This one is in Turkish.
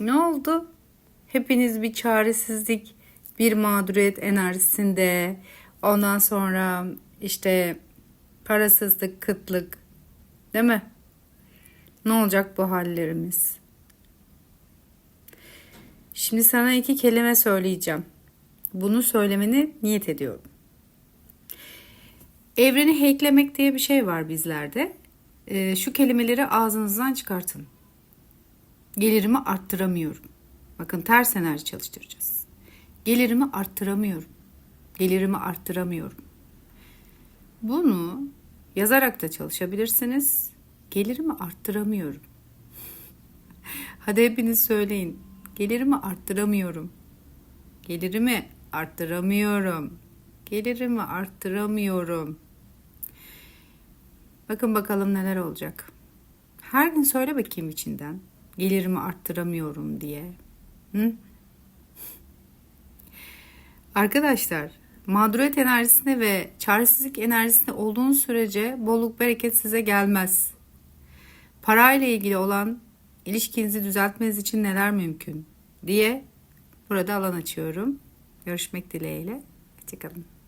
Ne oldu? Hepiniz bir çaresizlik, bir mağduriyet enerjisinde. Ondan sonra işte parasızlık, kıtlık. Değil mi? Ne olacak bu hallerimiz? Şimdi sana iki kelime söyleyeceğim. Bunu söylemeni niyet ediyorum. Evreni hacklemek diye bir şey var bizlerde. Ee, şu kelimeleri ağzınızdan çıkartın. Gelirimi arttıramıyorum. Bakın ters enerji çalıştıracağız. Gelirimi arttıramıyorum. Gelirimi arttıramıyorum. Bunu yazarak da çalışabilirsiniz. Gelirimi arttıramıyorum. Hadi hepiniz söyleyin. Gelirimi arttıramıyorum. Gelirimi arttıramıyorum. Gelirimi arttıramıyorum. Bakın bakalım neler olacak. Her gün söyle bakayım içinden. Gelirimi arttıramıyorum diye. Hı? Arkadaşlar, mağduriyet enerjisinde ve çaresizlik enerjisinde olduğun sürece bolluk bereket size gelmez. Parayla ilgili olan ilişkinizi düzeltmeniz için neler mümkün diye burada alan açıyorum. Görüşmek dileğiyle. Hoşçakalın.